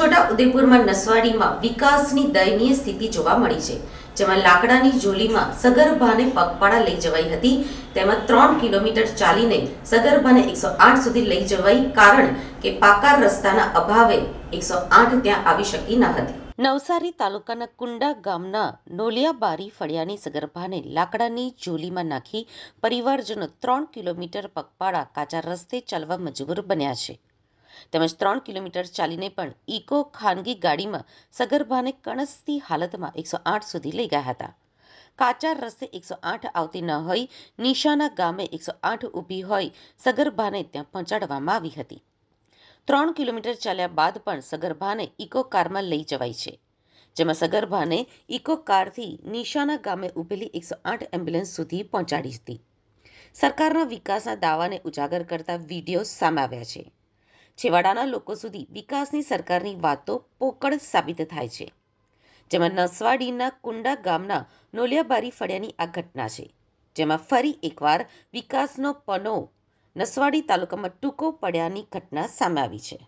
છોટાઉદેપુરમાં નસવાડીમાં વિકાસની દયનીય સ્થિતિ જોવા મળી છે, જેમાં લાકડાની જોલીમાં સગર્ભાને પગપાળા લઈ જવાઈ હતી, તેમાં ત્રણ કિલોમીટર ચાલીને સગર્ભાને એકસો આઠ સુધી લઈ જવાઈ કારણ કે પાકા રસ્તાના અભાવે એકસો આઠ ત્યાં આવી શકી ન હતી. નવસારી તાલુકાના કુંડા ગામના નોલિયાબારી ફળિયાની સગર્ભાને લાકડાની જોલીમાં નાખી પરિવારજનો ત્રણ કિલોમીટર પગપાળા કાચા રસ્તે ચાલવા મજબૂર બન્યા છે. તેમજ ત્રણ કિલોમીટર ચાલીને પણ ઇકો ખાનગી ગાડીમાં સગર્ભાને કણસતી હાલતમાં એકસો આઠ સુધી લઈ ગયા હતા. કાચા રસ્તે એકસો આઠ આવતી ન હોય નિશાના ગામે એકસો આઠ ઊભી હોય સગર્ભાને ત્યાં પહોંચાડવામાં આવી હતી. ત્રણ કિલોમીટર ચાલ્યા બાદ પણ સગર્ભાને ઇકો કારમાં લઈ જવાય છે. જેમાં સગર્ભાને ઇકો કારથી નિશાના ગામે ઊભેલી એકસો આઠ એમ્બ્યુલન્સ સુધી પહોંચાડી હતી. સરકારના વિકાસના દાવાને ઉજાગર કરતા વીડિયો સામે આવ્યા છે. છેવાડાના લોકો સુધી વિકાસની સરકારની વાતો પોકળ સાબિત થાય છે. જેમાં નસવાડીના કુંડા ગામના નોલિયાબારી ફળિયાની આ ઘટના છે. જેમાં ફરી એકવાર વિકાસનો પનો નસવાડી તાલુકામાં ટૂંકો પડ્યાની ઘટના સામે આવી છે.